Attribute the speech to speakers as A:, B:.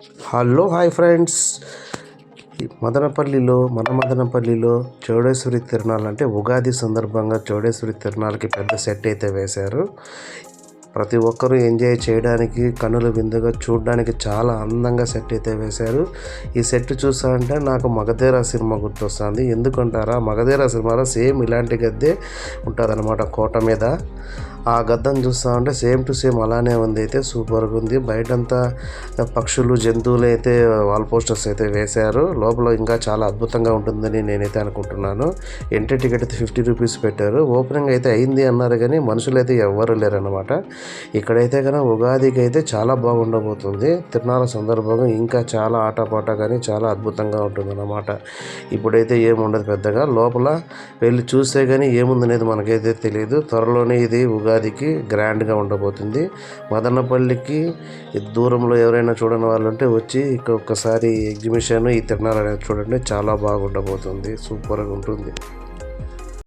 A: Hello hi friends. మదనపల్లిలో మన మదనపల్లిలో చౌడేశ్వరి తిరునాళ్ళు అంటే ఉగాది సందర్భంగా చౌడేశ్వరి తిరునాళ్ళకి పెద్ద సెట్ అయితే వేశారు. ప్రతి ఒక్కరూ ఎంజాయ్ చేయడానికి కనుల విందుగా చూడడానికి చాలా అందంగా సెట్ అయితే వేశారు. ఈ సెట్ చూసారంటే నాకు మగధీర సినిమా గుర్తొస్తుంది. ఎందుకంటారా మగధీర సినిమాలో సేమ్ ఇలాంటి గద్దే ఉంటుంది కోట మీద. ఆ గద్దను చూస్తా ఉంటే సేమ్ టు సేమ్ అలానే ఉంది. అయితే సూపర్గా ఉంది బయటంతా పక్షులు జంతువులు అయితే వాల్ పోస్టర్స్ అయితే వేశారు. లోపల ఇంకా చాలా అద్భుతంగా ఉంటుందని నేనైతే అనుకుంటున్నాను. ఎంట్రీ టికెట్ అయితే ఫిఫ్టీ రూపీస్ పెట్టారు. ఓపెనింగ్ అయితే అయింది అన్నారు కానీ మనుషులు అయితే ఎవ్వరు లేరనమాట ఇక్కడైతే కనుక ఉగాదికి అయితే చాలా బాగుండబోతుంది. తిరునాల సందర్భంగా ఇంకా చాలా ఆటపాట కానీ చాలా అద్భుతంగా ఉంటుందన్నమాట. ఇప్పుడైతే ఏముండదు పెద్దగా. లోపల వెళ్ళి చూస్తే కానీ ఏముందనేది మనకైతే తెలియదు త్వరలోనే ఇది ఉగాది ఉగాదికి గ్రాండ్గా ఉండబోతుంది. మదనపల్లికి దూరంలో ఎవరైనా చూడని వాళ్ళు ఉంటే వచ్చి ఇక్కడ ఒక్కసారి ఎగ్జిబిషన్ ఈ తిరణాలు అనేది చూడండి. చాలా బాగుండబోతుంది. సూపర్గా ఉంటుంది.